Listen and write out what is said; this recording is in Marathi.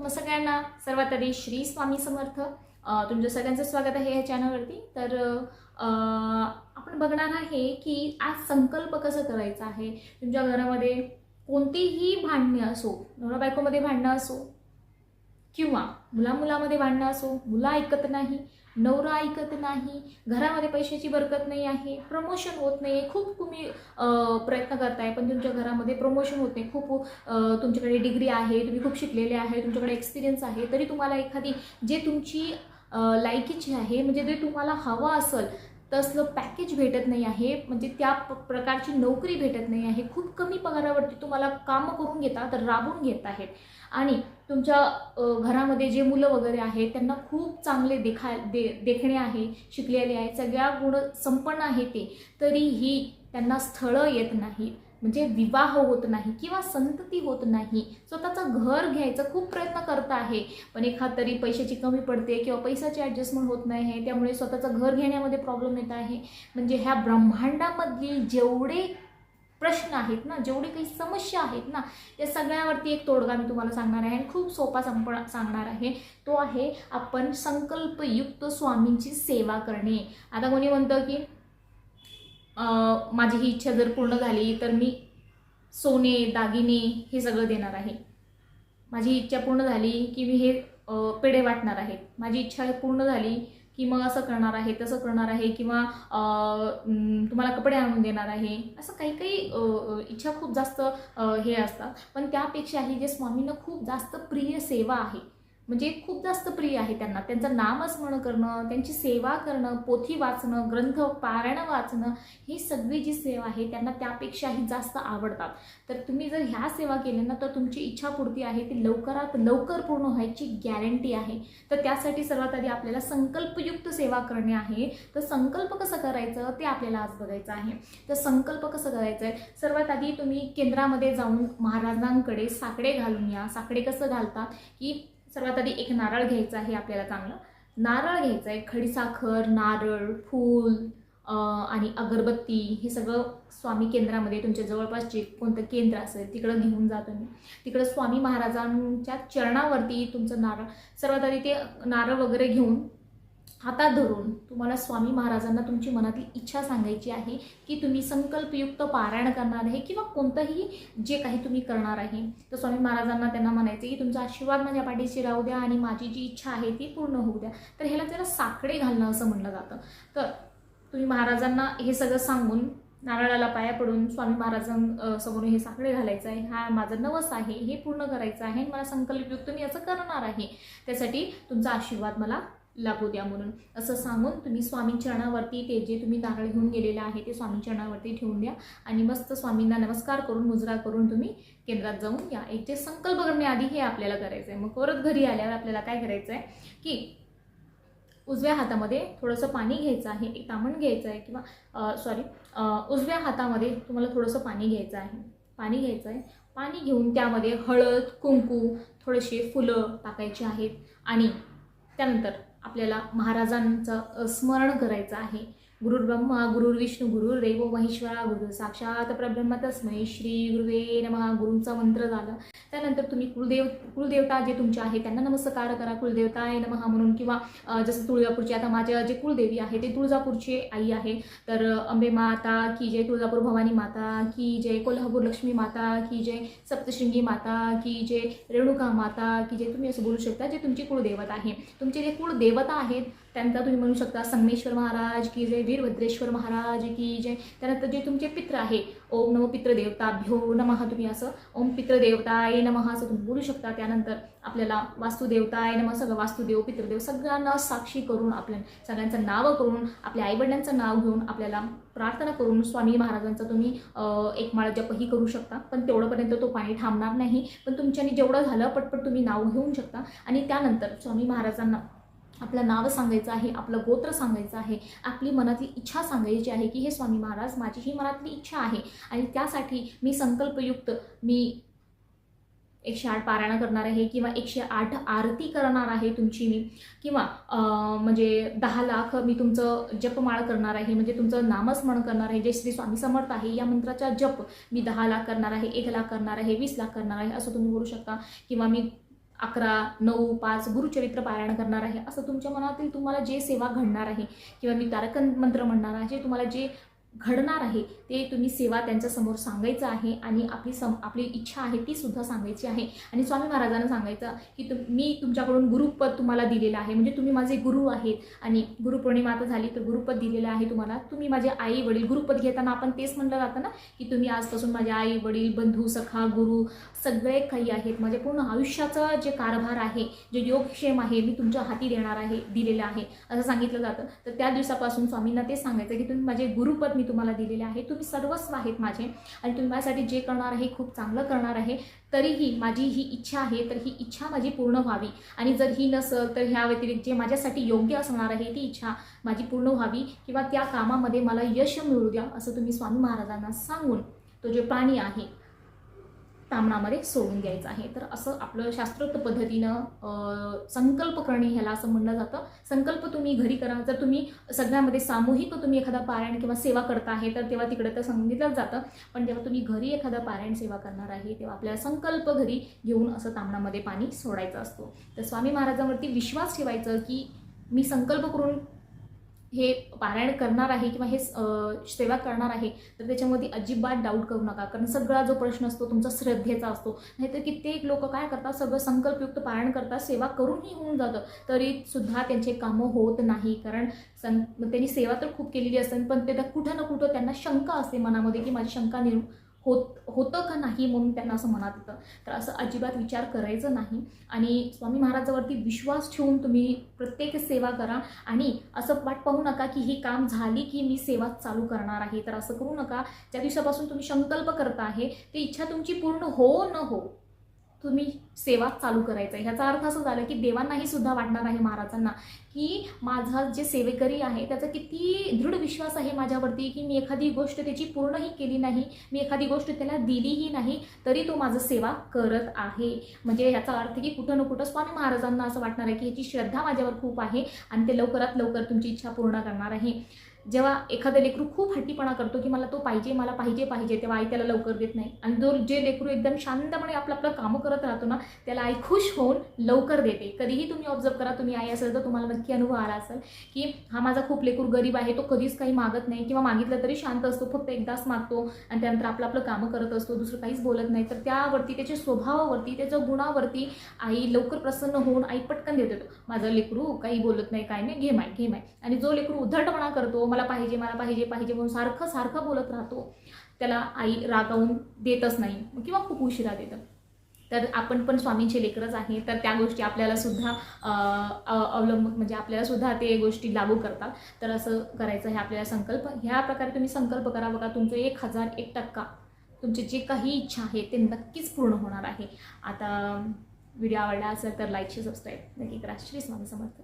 तुम्हा सगळ्यांना सर्वात आधी श्री स्वामी समर्थ तुमचं सगळ्यांचं स्वागत आहे या चॅनलवरती तर आपण बघणार आहे की आज संकल्प कसं करायचा आहे? तुमच्या घरामध्ये कोणतीही भांडणे असो नवरा बायकोमध्ये भांडणं असो किंवा मुला मुलामध्ये भांडणं असो मुलं ऐकत नाही नवरा ऐकत नाही घरामध्ये पैशाची बरकत नाही आहे प्रमोशन होत नाही आहे खूप तुम्ही प्रयत्न करताय पण तुमच्या घरामध्ये प्रमोशन होत नाही. खूप तुमच्याकडे डिग्री आहे तुम्ही खूप शिकलेले आहे तुमच्याकडे एक्सपिरियन्स आहे तरी तुम्हाला एखादी जे तुमची लायकीची आहे म्हणजे जे तुम्हाला हवं असेल तसलं पॅकेज भेटत नाही आहे. म्हणजे त्या प- प्रकारची नोकरी भेटत नाही आहे. खूप कमी पगारावरती तुम्हाला कामं करून घेतात राबून घेत आहेत. आणि तुमच्या घरामध्ये जे मुलं वगैरे आहेत त्यांना खूप चांगले देखा दे देखणे आहे शिकलेले आहे. सगळ्या गुण संपन्न आहे ते. तरीही त्यांना स्थळं येत नाही म्हणजे विवाह होत नाही किंवा संतती होत नाही. स्वतःचं घर घ्यायचं खूप प्रयत्न करत आहे. पण एखाद तरी पैशाची कमी पडते किंवा पैशाची ॲडजस्टमेंट होत नाही आहे त्यामुळे स्वतःचं घर घेण्यामध्ये प्रॉब्लेम येत आहे. म्हणजे ह्या ब्रह्मांडामधील जेवढे प्रश्न आहेत ना जेवढे काही समस्या आहेत ना त्या सगळ्यावरती एक तोडगा मी तुम्हाला सांगणार आहे आणि खूप सोपा संप सांगणार आहे. तो आहे आपण संकल्पयुक्त स्वामींची सेवा करणे. आता कोणी म्हणतं की माझी ही इच्छा जर पूर्ण झाली तर मी सोने दागिने हे सगळं देणार आहे. माझी इच्छा पूर्ण झाली की मी हे पेढे वाटणार आहे माझी इच्छा पूर्ण झाली की मग असं करणार आहे तसं करणार आहे किंवा तुम्हाला कपडे आणून देणार आहे. असं काही काही इच्छा खूप जास्त हे असतात. पण त्यापेक्षाही जे स्वामींना खूप जास्त प्रिय सेवा आहे म्हणजे खूप जास्त प्रिय आहे त्यांना. त्यांचं नामस्मरण करणं त्यांची सेवा करणं पोथी वाचणं ग्रंथ पारायण वाचणं ही सगळी जी सेवा आहे त्यांना त्यापेक्षाही जास्त आवडतात. तर तुम्ही जर ह्या सेवा केल्या ना तर तुमची इच्छापूर्ती आहे ती लवकरात लवकर पूर्ण व्हायची गॅरंटी आहे. तर त्यासाठी सर्वात आधी आपल्याला संकल्पयुक्त सेवा करणे आहे. तर संकल्प कसं करायचं ते आपल्याला आज बघायचं आहे. तर संकल्प कसं करायचं आहे? सर्वात आधी तुम्ही केंद्रामध्ये जाऊन महाराजांकडे साकडे घालून या. साकडे कसं घालतात की सर्वात आधी एक नारळ घ्यायचा आहे आपल्याला चांगलं. नारळ घ्यायचं आहे खडीसाखर नारळ फूल आणि अगरबत्ती हे सगळं स्वामी केंद्रामध्ये तुमच्या जवळपास जे कोणतं केंद्र असेल तिकडं घेऊन जा तुम्ही. तिकडं स्वामी महाराजांच्या चरणावरती तुमचं नारळ सर्वात आधी ते नारळ वगैरे घेऊन हातात धरून तुम्हाला स्वामी महाराजांना तुमची मनातली इच्छा सांगायची आहे की तुम्ही संकल्पयुक्त पारायण करणार आहे किंवा कोणतंही जे काही तुम्ही करणार आहे. तर स्वामी महाराजांना त्यांना म्हणायचं की तुमचा आशीर्वाद माझ्या पाठीशी राहू द्या आणि माझी जी इच्छा आहे ती पूर्ण होऊ द्या. तर ह्याला त्याला साकडे घालणं असं म्हणलं जातं. तर तुम्ही महाराजांना हे सगळं सांगून नारळाला पाया पडून स्वामी महाराजांसमोर हे साकडे घालायचं आहे. हा माझं नवस आहे हे पूर्ण करायचं आहे आणि मला संकल्पयुक्त मी असं करणार आहे. त्यासाठी तुमचा आशीर्वाद मला लागू द्या म्हणून. असं सांगून तुम्ही स्वामी चरणावरती ते जे तुम्ही नारळ घेऊन गेलेलं आहे ते स्वामी चरणावरती ठेवून द्या. आणि मस्त स्वामींना नमस्कार करून मुजरा करून तुम्ही केंद्रात जाऊन या. एक जे संकल्प करण्याआधी हे आपल्याला करायचं आहे मग परत घरी आल्यावर आपल्याला काय करायचं आहे की उजव्या हातामध्ये थोडंसं पाणी घ्यायचं आहे एक तामण घ्यायचं आहे किंवा सॉरी उजव्या हातामध्ये तुम्हाला थोडंसं पाणी घ्यायचं आहे. पाणी घ्यायचं आहे. पाणी घेऊन त्यामध्ये हळद कुंकू थोडेसे फुलं टाकायची आहेत. आणि त्यानंतर आपल्याला महाराजांचं स्मरण करायचं आहे. गुरुर् ब्रह्मा गुरुर् विष्णू गुरुर्देव महेश्वरा गुरु साक्षात परब्रह्म तस्मै श्री गुरुवे नमः. गुरुंचा मंत्र झाला. त्यानंतर तुम्ही कुलदेव कुलदेवता जे तुमचे आहे त्यांना नमस्कार करा. कुलदेवता आहे नमहा म्हणून किंवा जसं तुळजापूरची आता माझ्या जे कुलदेवी आहे ते तुळजापूरचे आई आहे. तर अंबे माता की जय तुळजापूर भवानी माता की जय कोल्हापूर लक्ष्मी माता की जय सप्तशृंगी माता की जय रेणुका माता की जे तुम्ही असं बोलू शकता जे तुमची कुळदेवता आहे. तुमचे जे कुळदेवता आहेत त्यांचा तुम्ही म्हणू शकता संगमेश्वर महाराज की जय वीरभद्रेश्वर महाराज की जय त्यानंतर जे तुमचे पित्र आहे ओम नमो पितृदेवताभ्यो नमः तुम्ही असं ओम पितृदेवताय नमः असं तुम्ही बोलू शकता. त्यानंतर आपल्याला वास्तुदेवताय नमः सगळं वास्तुदेव पितृदेव सगळ्यांना साक्षी करून आपल्या सगळ्यांचं नाव करून आपल्या आईवडिलांचं नाव घेऊन आपल्याला प्रार्थना करून स्वामी महाराजांचा तुम्ही एक माळ जपही करू शकता. पण तेवढंपर्यंत तो पाणी थांबणार नाही. पण तुमच्यानी जेवढं झालं पटपट तुम्ही नाव घेऊन शकता. आणि त्यानंतर स्वामी महाराजांना आपलं नाव सांगायचं आहे आपलं गोत्र सांगायचं आहे आपली मनातली इच्छा सांगायची आहे की हे स्वामी महाराज माझी ही मनातली इच्छा आहे. आणि त्यासाठी मी संकल्पयुक्त मी एकशे आठ पारायण करणार आहे किंवा एकशे आठ आरती करणार आहे तुमची मी. किंवा म्हणजे दहा लाख मी तुमचं जपमाळ करणार आहे म्हणजे तुमचं नामस्मरण करणार आहे जे श्री स्वामी समर्थ आहे या मंत्राचा जप मी दहा लाख करणार आहे एक लाख करणार आहे वीस लाख करणार आहे असं तुम्ही बोलू शकता. किंवा मी अकरा नऊ पाच गुरुचरित्र पारायण करणार आहे असं तुमच्या मनातील तुम्हाला जे सेवा घडणार आहे किंवा मी तारकन मंत्र म्हणणार आहे जे तुम्हाला जे घडणार आहे ते तुम्ही सेवा त्यांच्यासमोर सांगायचं आहे आणि आपली सम आपली इच्छा आहे ती सुद्धा सांगायची आहे. आणि स्वामी महाराजांना सांगायचं की तुम मी तुमच्याकडून गुरुपद तुम्हाला दिलेलं आहे. म्हणजे तुम्ही माझे गुरु आहेत. आणि गुरुपौर्णिमा आता झाली तर गुरुपद दिलेलं आहे तुम्हाला. तुम्ही माझे आई वडील गुरुपद घेताना आपण तेच म्हणलं जातं ना की तुम्ही आजपासून माझे आई वडील बंधू सखा गुरु सगळे काही आहेत. माझ्या पूर्ण आयुष्याचं जे कारभार आहे जे योगक्षेम आहे मी तुमच्या हाती देणार आहे दिलेलं आहे. असं सांगितलं जातं. तर त्या दिवसापासून स्वामींना तेच सांगायचं की तुम्ही माझे गुरुपद मी तुम्हाला दिलेले आहे. तुम्ही सर्वस्व आहेत माझे आणि तुम्ही माझ्यासाठी जे करणार आहे खूप चांगलं करणार आहे. तरीही माझी ही इच्छा आहे तर ही इच्छा माझी पूर्ण व्हावी. आणि जर ही नसेल तर ह्या व्यतिरिक्त जे माझ्यासाठी योग्य असणार आहे ती इच्छा माझी पूर्ण व्हावी. किंवा त्या कामामध्ये मला यश मिळू द्या असं तुम्ही स्वामी महाराजांना सांगून तो जे प्राणी आहे तामणामध्ये सोडून द्यायचं आहे. तर असं आपलं शास्त्रोक्त पद्धतीनं संकल्प करणे ह्याला असं म्हणलं जातं. संकल्प तुम्ही घरी करा. जर तुम्ही सगळ्यामध्ये सामूहिक तुम्ही एखादा पारायण किंवा सेवा करता आहे तर तेव्हा तिकडे तर सांगितलंच जातं. पण जेव्हा तुम्ही घरी एखादा पारायण सेवा करणार आहे तेव्हा आपल्याला संकल्प घरी घेऊन असं तामणामध्ये पाणी सोडायचं असतो. तर स्वामी महाराजांवरती विश्वास ठेवायचं की मी संकल्प करून हे पारायण करणार आहे किंवा हे सेवा करणार आहे तर त्याच्यामध्ये अजिबात डाऊट करू नका. कारण सगळा जो प्रश्न असतो तुमचा श्रद्धेचा असतो. नाहीतर कित्येक लोक काय करतात सगळं संकल्पयुक्त पारायण करतात सेवा करूनही होऊन जातं. तरी सुद्धा त्यांचे कामं होत नाही. कारण सं त्यांनी सेवा तर खूप केलेली असते पण ते कुठं ना कुठं त्यांना शंका असते मनामध्ये की माझी शंका निर् होत होतं का नाही म्हणून त्यांना असं मनात येतं. तर असं अजिबात विचार करायचं नाही. आणि स्वामी महाराजावरती विश्वास ठेवून तुम्ही प्रत्येक सेवा करा. आणि असं वाट पाहू नका की ही काम झाली की मी सेवा चालू करणार आहे. तर असं करू नका. ज्या दिवसापासून तुम्ही संकल्प करता आहे ती इच्छा तुमची पूर्ण हो न हो. तुम्ही सेवा चालू करायचं आहे. ह्याचा अर्थ असं झालं की देवांनाही सुद्धा वाटणार आहे महाराजांना की माझा जे सेवेकरी आहे त्याचा किती दृढ विश्वास आहे माझ्यावरती की मी एखादी गोष्ट त्याची पूर्णही केली नाही मी एखादी गोष्ट त्याला दिलीही नाही तरी तो माझं सेवा करत आहे. म्हणजे ह्याचा अर्थ की कुठं न कुठं स्वामी महाराजांना असं वाटणार आहे की ह्याची श्रद्धा माझ्यावर खूप आहे आणि ते लवकरात लवकर तुमची इच्छा पूर्ण करणार आहे. जेव्हा एखादं लेकरू खूप हट्टीपणा करतो की मला तो पाहिजे मला पाहिजे पाहिजे तेव्हा आई त्याला लवकर देत नाही. आणि जो जे लेकरू एकदम शांतपणे आपलं आपलं कामं करत राहतो ना त्याला आई खुश होऊन लवकर देते. कधीही तुम्ही ऑब्झर्व करा तुम्ही आई असेल तर तुम्हाला नक्की अनुभव आला असेल की हा माझा खूप लेकरू गरीब आहे तो कधीच काही मागत नाही किंवा मागितलं तरी शांत असतो फक्त एकदाच मागतो आणि त्यानंतर आपलं आपलं कामं करत असतो दुसरं काहीच बोलत नाही. तर त्यावरती त्याच्या स्वभावावरती त्याच्या गुणावरती आई लवकर प्रसन्न होऊन आई पटकन देत. येतो माझा लेकरू काही बोलत नाही काय नाही घे माय घे माय. आणि जो लेकरू उद्धटपणा करतो मला पाहिजे मला पाहिजे पाहिजे म्हणून सारखं सारखं बोलत राहतो. त्याला आई रागावून देतच नाही किंवा खूप उशिरा देतं. तर आपण पण स्वामींचे लेकरच आहे तर त्या गोष्टी आपल्याला सुद्धा अ- अवलंब म्हणजे आपल्याला सुद्धा ते गोष्टी लागू करतात. तर असं करायचं हे आपल्याला संकल्प. ह्या प्रकारे तुम्ही संकल्प करा बघा तुमचं एक हजार एक टक्का तुमची जे काही इच्छा आहे ते नक्कीच पूर्ण होणार आहे. आता व्हिडिओ आवडला असेल तर लाईक सबस्क्राईब. नक्की करा. श्री स्वामी समर्थ.